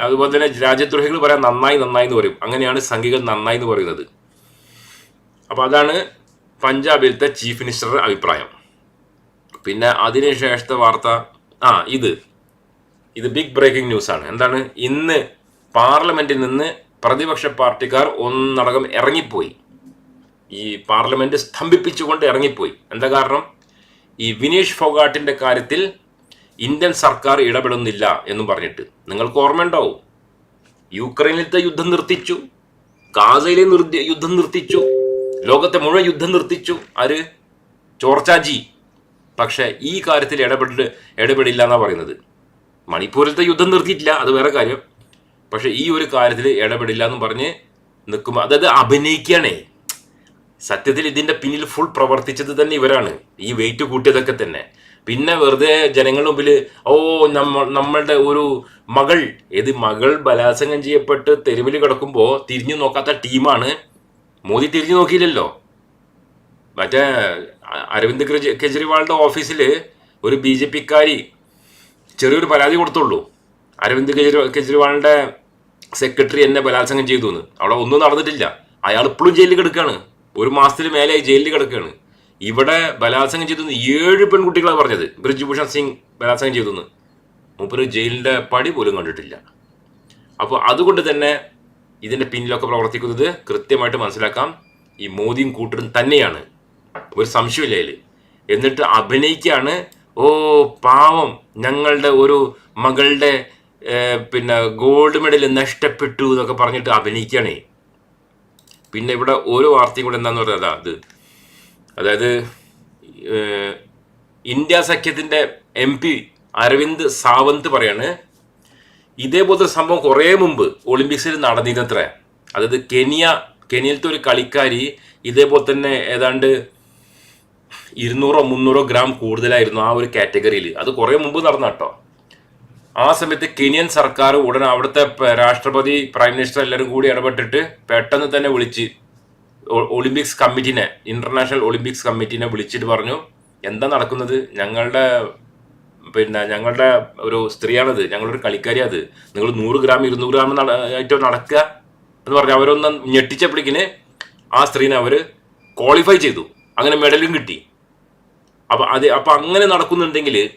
അതുപോലെ തന്നെ രാജ്യദ്രോഹികൾ പറയാൻ നന്നായി നന്നായി എന്ന് പറയും. അങ്ങനെയാണ് സംഘികൾ നന്നായി എന്ന് പറയുന്നത്. അപ്പോൾ അതാണ് പഞ്ചാബിലത്തെ ചീഫ് മിനിസ്റ്ററുടെ അഭിപ്രായം. പിന്നെ അതിനുശേഷത്തെ വാർത്ത ആ ഇത്. ഇത് ബിഗ് ബ്രേക്കിംഗ് ന്യൂസ് ആണ്. എന്താണ്? ഇന്ന് പാർലമെന്റിൽ നിന്ന് പ്രതിപക്ഷ പാർട്ടിക്കാർ ഒന്നടങ്കം ഇറങ്ങിപ്പോയി. ഈ പാർലമെന്റ് സ്തംഭിപ്പിച്ചുകൊണ്ട് ഇറങ്ങിപ്പോയി. എന്താ കാരണം? ഈ വിനീഷ് ഫോഗാട്ടിന്റെ കാര്യത്തിൽ ഇന്ത്യൻ സർക്കാർ ഇടപെടുന്നില്ല എന്നും പറഞ്ഞിട്ട്. നിങ്ങൾക്ക് ഓർമ്മയുണ്ടാവും? യുക്രൈനിലത്തെ യുദ്ധം നിർത്തിച്ചു. ഗാസയിലെ യുദ്ധം നിർത്തിച്ചു. ലോകത്തെ മുഴുവൻ യുദ്ധം നിർത്തിച്ചു. ആര്? ചോർച്ചാജി പക്ഷേ ഈ കാര്യത്തിൽ ഇടപെട്ട് ഇടപെടില്ല എന്നാണ് പറയുന്നത്. മണിപ്പൂരിലത്തെ യുദ്ധം നിർത്തിയിട്ടില്ല അത് വേറെ കാര്യം. പക്ഷേ ഈ ഒരു കാര്യത്തിൽ ഇടപെടില്ല എന്ന് പറഞ്ഞ് നിൽക്കുമ്പോൾ അതായത് അഭിനയിക്കുകയാണേ. സത്യത്തിൽ ഇതിന്റെ പിന്നിൽ ഫുൾ പ്രവർത്തിച്ചത് തന്നെ ഇവരാണ്. ഈ വെയിറ്റ് കൂട്ടിയതൊക്കെ തന്നെ. പിന്നെ വെറുതെ ജനങ്ങളുടെ മുമ്പിൽ ഓ നമ്മ നമ്മളുടെ ഒരു മകൾ. ഏത് മകൾ ബലാത്സംഗം ചെയ്യപ്പെട്ട് തെരുവിൽ കിടക്കുമ്പോൾ തിരിഞ്ഞു നോക്കാത്ത ടീമാണ്. മോദി തിരിഞ്ഞു നോക്കിയില്ലല്ലോ. മറ്റേ അരവിന്ദ് കെജ്രിവാളിന്റെ ഓഫീസിൽ ഒരു ബി ജെ പിക്കാരി ചെറിയൊരു പരാതി കൊടുത്തുള്ളൂ. അരവിന്ദ് കെജ്രി കെജ്രിവാളിന്റെ സെക്രട്ടറി എന്നെ ബലാത്സംഗം ചെയ്തു എന്ന് അവിടെ ഒന്നും നടന്നിട്ടില്ല. അയാൾ ഇപ്പോഴും ജയിലിൽ കിടക്കുകയാണ് ഒരു മാസത്തിന് മേലെയായി ജയിലിൽ കിടക്കുകയാണ് ഇവിടെ ബലാത്സംഗം ചെയ്തു ഏഴ് പെൺകുട്ടികളാണ് പറഞ്ഞത്. ബ്രിജ്ഭൂഷൺ സിംഗ് ബലാത്സംഗം ചെയ്തു എന്ന് മൂപ്പര് ജയിലിന്റെ പടി പോലും കണ്ടിട്ടില്ല. അപ്പോൾ അതുകൊണ്ട് തന്നെ ഇതിന്റെ പിന്നിലൊക്കെ പ്രവർത്തിക്കുന്നത് കൃത്യമായിട്ട് മനസ്സിലാക്കാം. ഈ മോദിയും കൂട്ടരും തന്നെയാണ്. ഒരു സംശയമില്ല എന്നിട്ട് അഭിനയിക്കുകയാണ് ഓ പാവം. ഞങ്ങളുടെ ഒരു മകളുടെ പിന്നെ ഗോൾഡ് മെഡൽ നഷ്ടപ്പെട്ടു എന്നൊക്കെ പറഞ്ഞിട്ട് അഭിനയിക്കണേ പിന്നെ ഇവിടെ ഒരു വാർത്തയും കൂടെ എന്താന്ന് പറഞ്ഞാൽ അതാ അതായത് ഇന്ത്യ സഖ്യത്തിന്റെ എം പി അരവിന്ദ് സാവന്ത് പറയാണ് ഇതേപോലത്തെ സംഭവം കുറേ മുമ്പ് ഒളിമ്പിക്സിൽ നടന്നിരുന്നത്ര. അതായത് കെനിയ കെനിയയിലത്തെ ഒരു കളിക്കാരി ഇതേപോലെ തന്നെ ഏതാണ്ട് ഇരുന്നൂറോ മുന്നൂറോ ഗ്രാം കൂടുതലായിരുന്നു ആ ഒരു കാറ്റഗറിയിൽ. അത് കുറേ മുമ്പ് നടന്ന കേട്ടോ. ആ സമയത്ത് കെനിയൻ സർക്കാർ ഉടൻ അവിടുത്തെ രാഷ്ട്രപതി പ്രൈം മിനിസ്റ്റർ എല്ലാവരും കൂടി ഇടപെട്ടിട്ട് പെട്ടെന്ന് തന്നെ വിളിച്ച് ഒളിമ്പിക്സ് കമ്മിറ്റിനെ ഇന്റർനാഷണൽ ഒളിമ്പിക്സ് കമ്മിറ്റിനെ വിളിച്ചിട്ട് പറഞ്ഞു എന്താ നടക്കുന്നത്? ഞങ്ങളുടെ പിന്നെ ഞങ്ങളുടെ ഒരു സ്ത്രീയാണത് ഞങ്ങളൊരു കളിക്കാരിയാത് നിങ്ങൾ നൂറ് ഗ്രാം ഇരുന്നൂറ് ഗ്രാം ആയിട്ട് നടക്കുക. എന്ന് പറഞ്ഞ് അവരൊന്ന് ഞെട്ടിച്ചപ്പോഴേക്കിന് ആ സ്ത്രീനെ അവർ ക്വാളിഫൈ ചെയ്തു. അങ്ങനെ മെഡലും കിട്ടി. അപ്പൊ അത് അപ്പൊ അങ്ങനെ നടക്കുന്നുണ്ടെങ്കിൽ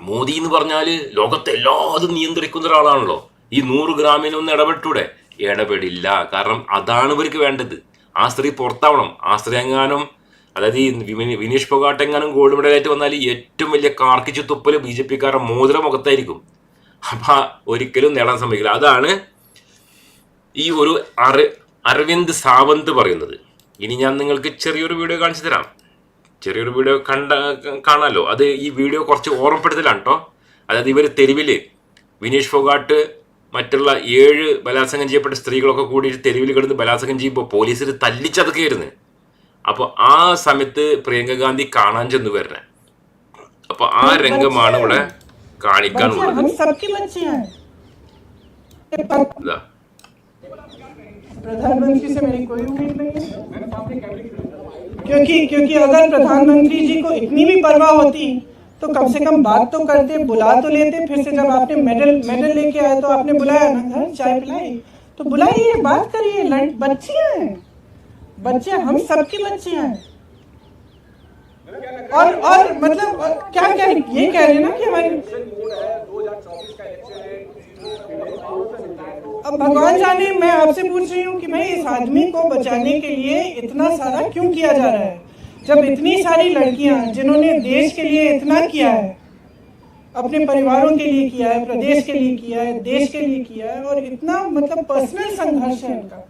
മോദി എന്ന് പറഞ്ഞാൽ ലോകത്തെ എല്ലാതും നിയന്ത്രിക്കുന്ന ഒരാളാണല്ലോ. ഈ നൂറ് ഗ്രാമിനൊന്ന് ഇടപെട്ടൂടെ? ഇടപെടില്ല. കാരണം അതാണ് ഇവർക്ക് വേണ്ടത്. ആ സ്ത്രീ പുറത്താവണം. ആ സ്ത്രീ എങ്ങാനും അതായത് ഈ വിനി- വിനീഷ് പൊഗാട്ട് എങ്ങാനും ഗോൾഡ് മെഡലായിട്ട് വന്നാൽ ഏറ്റവും വലിയ കാർക്കിച്ചു തുപ്പൽ ബി ജെ പിക്കാരുടെ മോതിര മുഖത്തായിരിക്കും. അപ്പൊ ഒരിക്കലും നേടാൻ ശ്രമിക്കില്ല അതാണ് ഈ ഒരു അരവിന്ദ് സാവന്ത് പറയുന്നത്. ഇനി ഞാൻ നിങ്ങൾക്ക് ചെറിയൊരു വീഡിയോ കാണിച്ചു തരാം. ചെറിയൊരു വീഡിയോ കണ്ട കാണാമല്ലോ അത് ഈ വീഡിയോ കുറച്ച് ഓർമ്മപ്പെടുത്തലാണ് കേട്ടോ അതായത് ഇവർ തെരുവിൽ വിനീഷ് ഫോഗാട്ട് മറ്റുള്ള ഏഴ് ബലാത്സംഗം ചെയ്യപ്പെട്ട സ്ത്രീകളൊക്കെ കൂടി തെരുവിൽ കിടന്ന് ബലാത്സംഗം ചെയ്യുമ്പോൾ പോലീസിൽ തല്ലിച്ചതക്കുകയായിരുന്നു അപ്പോൾ ആ സമയത്ത് പ്രിയങ്ക ഗാന്ധി കാണാൻ ചെന്ന് വരണേ. അപ്പോൾ ആ രംഗമാണ് ഇവിടെ കാണിക്കാനുള്ളത്. प्रधानमंत्री से मेरी कोई उम्मीद नहीं है। क्योंकि क्योंकि अगर प्रधानमंत्री जी को इतनी भी परवाह होती तो कम से कम बात तो करते बुला तो लेते फिर से जब आपने मेडल मेडल लेके आए तो आपने बुलाया ना घर चाय पिलाई तो बुलाइए बात करिए बच्चियाँ हैं। बच्चे हम सबकी बच्चियाँ हैं। और और मतलब क्या कह रहे ये कह रहे हैं ना कि हमारी अब भगवान जाने, मैं आपसे पूछ रही हूँ कि भाई, इस आदमी को बचाने के लिए इतना सारा क्यों किया जा रहा है? जब इतनी सारी लड़कियाँ, जिन्होंने देश के लिए इतना किया है, अपने परिवारों के लिए किया है, प्रदेश के लिए किया है, देश के लिए किया है, और इतना मतलब पर्सनल संघर्ष है इनका।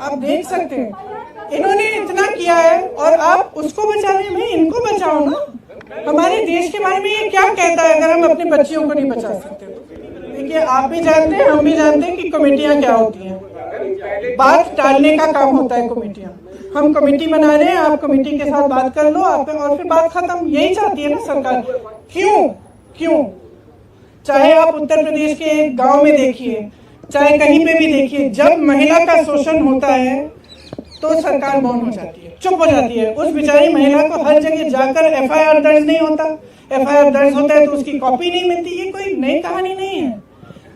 आप देख सकते हैं, इन्होंने इतना किया है, और आप उसको बचाने में इनको बचाओ ना। हमारे देश के बारे में ये क्या कहता है, अगर हम अपने बच्चियों को नहीं बचा सकते तो? देखिए, आप भी जानते हैं, हम भी जानते हैं कि कमेटियाँ क्या होती हैं। बात टालने का काम होता है कमेटियाँ। हम कमेटी बना रहे हैं, आप कमेटी के साथ बात कर लो, आप और फिर बात खत्म। यही चाहती है ना सरकार। क्यों? क्यों? चाहे आप उत्तर प्रदेश के गाँव में देखिए, चाहे कहीं पे भी देखिए, जब महिला का शोषण होता है तो सरकार मौन हो जाती है, चुप हो जाती है। उस बेचारी महिला को हर जगह जाकर एफआईआर दर्ज नहीं होता। एफआईआर दर्ज होता है तो उसकी कॉपी नहीं मिलती ये कोई नई कहानी नहीं है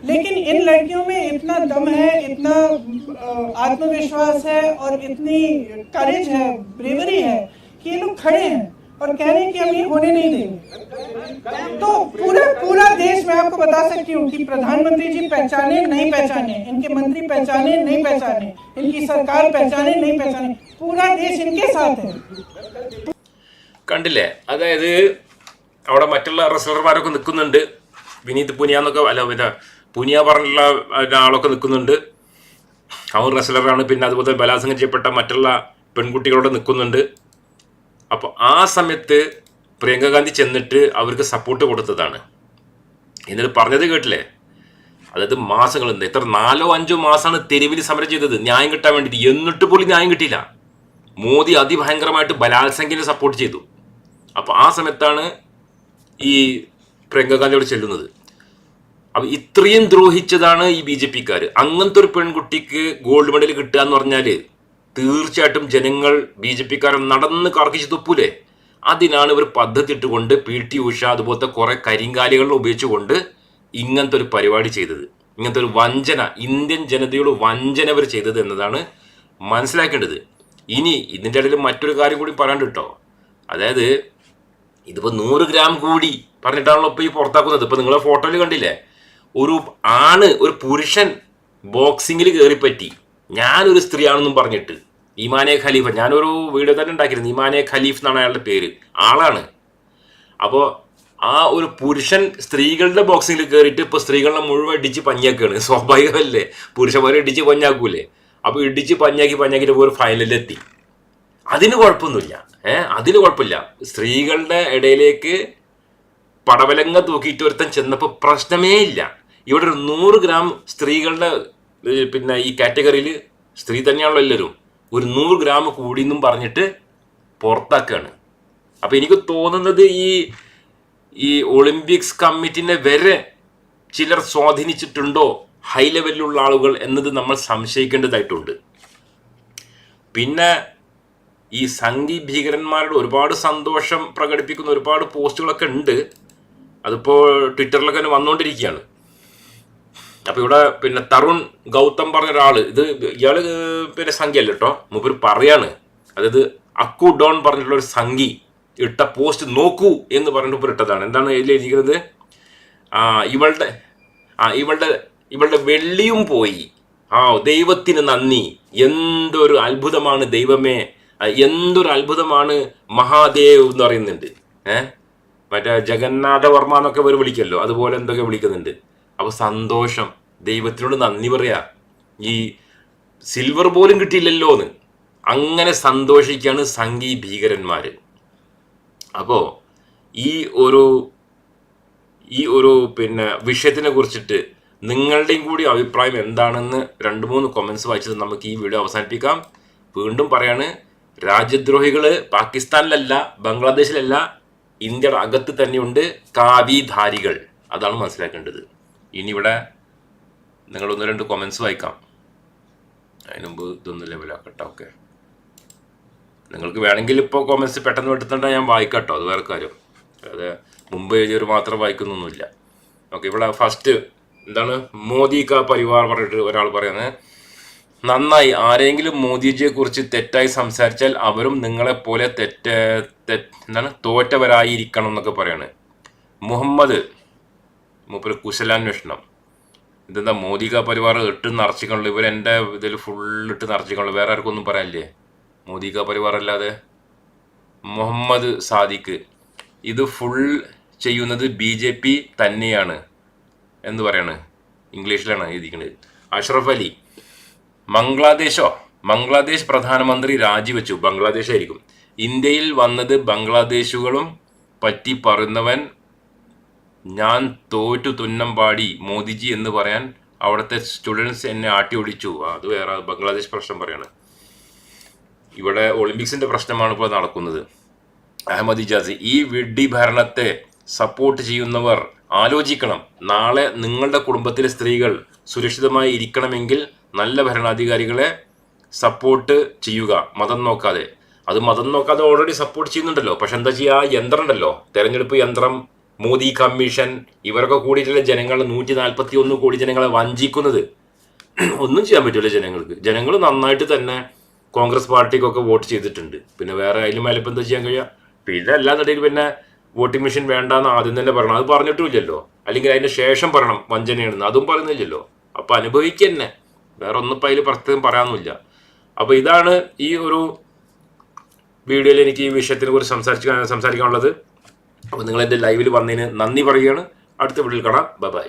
लेकिन इन लड़कियों में इतना दम है इतना अ, आत्मविश्वास है और इतनी करेज है ब्रेवरी है कि ये लोग खड़े हैं और कह रहे हैं कि हम ये होने नहीं देंगे तो पूरा पूरा देश मैं आपको बता सकती हूँ कि प्रधानमंत्री जी पहचाने नहीं पहचाने इनके मंत्री पहचाने नहीं पहचाने इनकी सरकार पहचाने नहीं पहचाने पूरा देश इनके साथ है കണ്ടില്ലേ അതായത് അവിടെ മറ്റുള്ള റെസ്ലർമാരൊക്കെ നിൽക്കുന്നുണ്ട്. വിനീത് പുനിയ എന്നൊക്കെ അല്ല പിന്നെ പുനിയ പറഞ്ഞുള്ള ആളൊക്കെ നിൽക്കുന്നുണ്ട്. അവൻ റെസ്ലറാണ് പിന്നെ അതുപോലെ ബലാത്സംഗം ചെയ്യപ്പെട്ട മറ്റുള്ള പെൺകുട്ടികളോട് നിൽക്കുന്നുണ്ട്. അപ്പോൾ ആ സമയത്ത് പ്രിയങ്ക ഗാന്ധി ചെന്നിട്ട് അവർക്ക് സപ്പോർട്ട് കൊടുത്തതാണ്. എന്നിട്ട് പറഞ്ഞത് കേട്ടില്ലേ? അതായത് മാസങ്ങൾ എത്ര നാലോ അഞ്ചോ മാസമാണ് തെരുവിൽ സമരം ചെയ്തത്. ന്യായം കിട്ടാൻ വേണ്ടിയിട്ട്. എന്നിട്ട് പോലും ന്യായം കിട്ടിയില്ല. മോദി അതിഭയങ്കരമായിട്ട് ബലാത്സംഗിനെ സപ്പോർട്ട് ചെയ്തു. അപ്പോൾ ആ സമയത്താണ് ഈ പ്രിയങ്ക ഗാന്ധിയോട് ചെല്ലുന്നത്. അപ്പൊ ഇത്രയും ദ്രോഹിച്ചതാണ് ഈ ബി ജെ പിക്കാർ അങ്ങനത്തെ ഒരു പെൺകുട്ടിക്ക് ഗോൾഡ് മെഡൽ കിട്ടുക എന്ന് പറഞ്ഞാൽ തീർച്ചയായിട്ടും ജനങ്ങൾ ബി ജെ പിക്കാരൻ നടന്ന് കറക്കിച്ച് തുപ്പൂലേ? അതിനാണ് ഇവർ പദ്ധതി ഇട്ടുകൊണ്ട് പി ടി ഉഷ അതുപോലത്തെ കുറെ കരിങ്കാലികൾ ഉപയോഗിച്ചുകൊണ്ട് ഇങ്ങനത്തെ ഒരു പരിപാടി ചെയ്തത്. ഇങ്ങനത്തെ ഒരു വഞ്ചന ഇന്ത്യൻ ജനതയോട് വഞ്ചന ഇവർ ചെയ്തത് എന്നതാണ് മനസ്സിലാക്കേണ്ടത്. ഇനി ഇതിന്റെ ഇടയിൽ മറ്റൊരു കാര്യം കൂടി പറയാണ്ട് കേട്ടോ. അതായത് ഇതിപ്പോ നൂറ് ഗ്രാം കൂടി പറഞ്ഞിട്ടാണല്ലോ ഇപ്പൊ ഈ പുറത്താക്കുന്നത്. ഇപ്പൊ നിങ്ങളെ ഫോട്ടോയിൽ കണ്ടില്ലേ? ഒരു ആണ് ഒരു പുരുഷൻ ബോക്സിങ്ങിൽ കയറിപ്പറ്റി ഞാനൊരു സ്ത്രീയാണെന്നും പറഞ്ഞിട്ട്. ഇമാനെ ഖലീഫ ഞാനൊരു വീഡിയോ തന്നെ ഉണ്ടാക്കിയിരുന്നു. ഇമാനെ ഖലീഫ് എന്നാണ് അയാളുടെ പേര്. ആളാണ്. അപ്പോൾ ആ ഒരു പുരുഷൻ സ്ത്രീകളുടെ ബോക്സിങ്ങിൽ കയറിയിട്ട് ഇപ്പോൾ സ്ത്രീകളെ മുഴുവൻ ഇടിച്ച് പഞ്ഞാക്കുകയാണ് സ്വാഭാവികമല്ലേ? പുരുഷന്മാരെ ഇടിച്ച് പഞ്ഞാക്കൂലേ? അപ്പോൾ ഇടിച്ച് പഞ്ഞാക്കി പഞ്ഞാക്കിയിട്ട് ഒരു ഫൈനലിലെത്തി അതിന് കുഴപ്പമൊന്നുമില്ല. ഏഹ് അതിന് കുഴപ്പമില്ല. സ്ത്രീകളുടെ ഇടയിലേക്ക് പടവലങ്ങ തൂക്കിയിട്ട് ഒരുത്തൻ ചെന്നപ്പോൾ പ്രശ്നമേ ഇല്ല. ഇവിടെ ഒരു നൂറ് ഗ്രാം സ്ത്രീകളുടെ പിന്നെ ഈ കാറ്റഗറിയിൽ സ്ത്രീ തന്നെയാണല്ലോ എല്ലാവരും. ഒരു നൂറ് ഗ്രാം കൂടി എന്നും പറഞ്ഞിട്ട് പുറത്താക്കുകയാണ് അപ്പൊ എനിക്ക് തോന്നുന്നത് ഈ ഈ ഒളിമ്പിക്സ് കമ്മിറ്റിനെ വരെ ചിലർ സ്വാധീനിച്ചിട്ടുണ്ടോ? ഹൈ ലെവലിലുള്ള ആളുകൾ എന്നത് നമ്മൾ സംശയിക്കേണ്ടതായിട്ടുണ്ട്. പിന്നെ ഈ സംഘി ഭീകരന്മാരുടെ ഒരുപാട് സന്തോഷം പ്രകടിപ്പിക്കുന്ന ഒരുപാട് പോസ്റ്റുകളൊക്കെ ഉണ്ട്. അതിപ്പോൾ ട്വിറ്ററിലൊക്കെ തന്നെ വന്നുകൊണ്ടിരിക്കുകയാണ് അപ്പോൾ ഇവിടെ പിന്നെ തരുൺ ഗൗതം പറഞ്ഞ ഒരാൾ ഇത് ഇയാൾ പിന്നെ സംഖ്യല്ല കേട്ടോ മൂപ്പര് പറയാണ്. അതായത് അക്കു ഡോൺ പറഞ്ഞിട്ടുള്ള ഒരു സംഖി ഇട്ട പോസ്റ്റ് നോക്കൂ എന്ന് പറഞ്ഞിട്ട് മൂപ്പര് ഇട്ടതാണ്. എന്താണ് ഇതിൽ ആ ഇവളുടെ ആ ഇവളുടെ ഇവളുടെ വെള്ളിയും പോയി. ആ ദൈവത്തിന് നന്ദി. എന്തൊരു അത്ഭുതമാണ് ദൈവമേ. എന്തൊരു അത്ഭുതമാണ് മഹാദേവ് എന്ന് പറയുന്നുണ്ട്. ഏഹ് മറ്റേ ജഗന്നാഥ വർമ്മ എന്നൊക്കെ അവർ വിളിക്കല്ലോ അതുപോലെ എന്തൊക്കെ വിളിക്കുന്നുണ്ട്. അപ്പൊ സന്തോഷം ദൈവത്തിനോട് നന്ദി പറയാ. ഈ സിൽവർ പോലും കിട്ടിയില്ലല്ലോ എന്ന് അങ്ങനെ സന്തോഷിക്കാണ് സംഘി ഭീകരന്മാര്. അപ്പോ ഈ ഒരു ഈ ഒരു പിന്നെ വിഷയത്തിനെ കുറിച്ചിട്ട് നിങ്ങളുടെയും കൂടി അഭിപ്രായം എന്താണെന്ന് രണ്ട് മൂന്ന് കൊമൻസ് വായിച്ചത് നമുക്ക് ഈ വീഡിയോ അവസാനിപ്പിക്കാം. വീണ്ടും പറയാണ് രാജ്യദ്രോഹികൾ പാകിസ്ഥാനിലല്ല ബംഗ്ലാദേശിലല്ല ഇന്ത്യയുടെ അകത്ത് തന്നെയുണ്ട് കാവിധാരികൾ. അതാണ് മനസ്സിലാക്കേണ്ടത്. ഇനി ഇവിടെ നിങ്ങൾ ഒന്ന് രണ്ട് കൊമൻസ് വായിക്കാം. അതിന് മുമ്പ് ഇതൊന്ന് ലെവലാക്കട്ടെ ഓക്കെ നിങ്ങൾക്ക് വേണമെങ്കിൽ ഇപ്പോൾ കോമൻസ് പെട്ടെന്ന് എടുത്തിട്ടുണ്ടെങ്കിൽ ഞാൻ വായിക്കട്ടോ കേട്ടോ അത് വേറെ കാര്യം. അതെ മുമ്പ് എഴുതിയവർ മാത്രം വായിക്കുന്നൊന്നുമില്ല. ഓക്കെ ഇവിടെ ഫസ്റ്റ് എന്താണ്? മോദി കാ പരിവാർ പറഞ്ഞിട്ട് ഒരാൾ പറയുന്നത്. നന്നായി. ആരെങ്കിലും മോദിജിയെ കുറിച്ച് തെറ്റായി സംസാരിച്ചാൽ അവരും നിങ്ങളെ പോലെ തെറ്റ എന്താണ് തോറ്റവരായിരിക്കണം എന്നൊക്കെ പറയാണ്. മുഹമ്മദ് മൂപ്പര് കുശലാന്വേഷണം. ഇതെന്താ മോദി കാ പരിവാർ ഇട്ട് നിറച്ചിക്കണുള്ളൂ ഇവർ എന്റെ ഇതിൽ ഫുൾ ഇട്ട് നിറച്ചിക്കണല്ലോ. വേറെ ആർക്കും ഒന്നും പറയാനില്ലേ? മോദി കാ പരിവാർ അല്ലാതെ. മുഹമ്മദ് സാദിഖ്. ഇത് ഫുൾ ചെയ്യുന്നത് ബി ജെ പി തന്നെയാണ് എന്ന് പറയാണ്. ഇംഗ്ലീഷിലാണ് എഴുതിക്കുന്നത് അഷ്റഫ് അലി. ബംഗ്ലാദേശോ ബംഗ്ലാദേശ് പ്രധാനമന്ത്രി രാജിവെച്ചു. ബംഗ്ലാദേശ് ആയിരിക്കും ഇന്ത്യയിൽ വന്നത് ബംഗ്ലാദേശുകളും പറ്റി പറയുന്നവൻ ഞാൻ തോറ്റു തുന്നം പാടി മോദിജി എന്ന് പറയാൻ അവിടുത്തെ സ്റ്റുഡൻസ് എന്നെ ആട്ടി ഓടിച്ചു അത് വേറെ ബംഗ്ലാദേശ് പ്രശ്നം പറയാണ്. ഇവിടെ ഒളിമ്പിക്സിന്റെ പ്രശ്നമാണ് ഇപ്പോൾ നടക്കുന്നത്. അഹമ്മദ് ഇജാസ് ഈ വിഡ്ഢി ഭരണത്തെ സപ്പോർട്ട് ചെയ്യുന്നവർ ആലോചിക്കണം. നാളെ നിങ്ങളുടെ കുടുംബത്തിലെ സ്ത്രീകൾ സുരക്ഷിതമായി ഇരിക്കണമെങ്കിൽ നല്ല ഭരണാധികാരികളെ സപ്പോർട്ട് ചെയ്യുക. മതം നോക്കാതെ. അത് മതം നോക്കാതെ ഓൾറെഡി സപ്പോർട്ട് ചെയ്യുന്നുണ്ടല്ലോ. പക്ഷെ എന്താ ചെയ്യുക ആ യന്ത്രം ഉണ്ടല്ലോ. തെരഞ്ഞെടുപ്പ് യന്ത്രം മോദി കമ്മീഷൻ ഇവരൊക്കെ കൂടിയിട്ടുള്ള ജനങ്ങൾ നൂറ്റി നാൽപ്പത്തി ഒന്ന് കോടി ജനങ്ങളെ വഞ്ചിക്കുന്നത്. ഒന്നും ചെയ്യാൻ പറ്റില്ല ജനങ്ങൾക്ക്. ജനങ്ങൾ നന്നായിട്ട് തന്നെ കോൺഗ്രസ് പാർട്ടിക്കൊക്കെ വോട്ട് ചെയ്തിട്ടുണ്ട്. പിന്നെ വേറെ അതിലും മേലെ ഇപ്പം എന്താ ചെയ്യാൻ കഴിയുക പിന്നെ അല്ലാന്നുണ്ടെങ്കിൽ പിന്നെ വോട്ടിംഗ് മെഷീൻ വേണ്ടെന്ന് ആദ്യം തന്നെ പറയണം. അത് പറഞ്ഞിട്ടുമില്ലല്ലോ. അല്ലെങ്കിൽ അതിന് ശേഷം പറയണം വഞ്ചനയാണെന്ന്. അതും പറയുന്നില്ലല്ലോ. അപ്പൊ അനുഭവിക്കുക തന്നെ വേറെ ഒന്നും ഇപ്പം അതിൽ പ്രത്യേകം പറയാനൊന്നുമില്ല. അപ്പൊ ഇതാണ് ഈ ഒരു വീഡിയോയിൽ എനിക്ക് ഈ വിഷയത്തിനെ കുറിച്ച് സംസാരിച്ച് സംസാരിക്കാനുള്ളത്. അപ്പോൾ നിങ്ങൾ എന്റെ ലൈവിൽ വന്നതിന് നന്ദി പറയുകയാണ്. അടുത്ത വീട്ടിൽ കാണാം. ബൈ